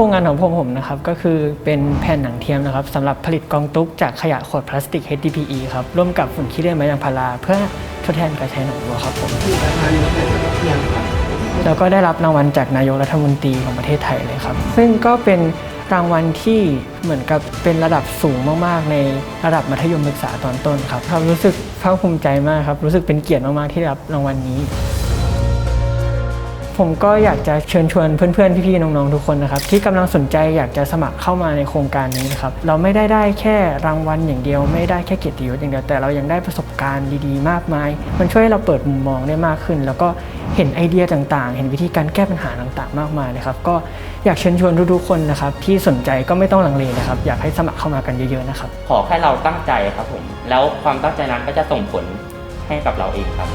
โครงงานของผมผมนะครับก็คือเป็นแผ่นหนังเทียมนะครับสำหรับผลิตกองตุ๊กจากขยะขวดพลาสติก HDPE ครับร่วมกับฝุ่นขี้เลื่อยไม้ยางพาราเพื่อทดแทนการใช้หนังวัวครับผมแล้วก็ได้รับรางวัลจากนายกรัฐมนตรีของประเทศไทยเลยครับ ซึ่งก็เป็นรางวัลที่เหมือนกับเป็นระดับสูงมากๆ ในระดับมัธยมศึกษาตอนต้นครับครับรู้สึกภาคภูมิใจมากครับรู้สึกเป็นเกียรติมากๆที่ได้รับรางวัลนี้ ผมก็อยากจะเชิญชวนเพื่อนๆ พี่ๆ น้องๆ ทุกคนนะครับ ที่กำลังสนใจอยากจะสมัครเข้ามาในโครงการนี้นะครับ เราไม่ได้ได้แค่รางวัลอย่างเดียว ไม่ได้แค่เกียรติยศอย่างเดียวแต่เรายังได้ประสบการณ์ดีๆ มากมาย มันช่วยให้เราเปิดมุมมองได้มากขึ้น แล้วก็เห็นไอเดียต่างๆ เห็นวิธีการแก้ปัญหาต่างๆ มากมายเลยครับ ก็อยากเชิญชวนทุกๆ คนนะครับที่สนใจก็ไม่ต้องลังเลนะครับ อยากให้สมัครเข้ามากันเยอะๆ นะครับ ขอแค่เราตั้งใจครับผม แล้วความตั้งใจนั้นก็จะส่งผลให้กับเราเองครับ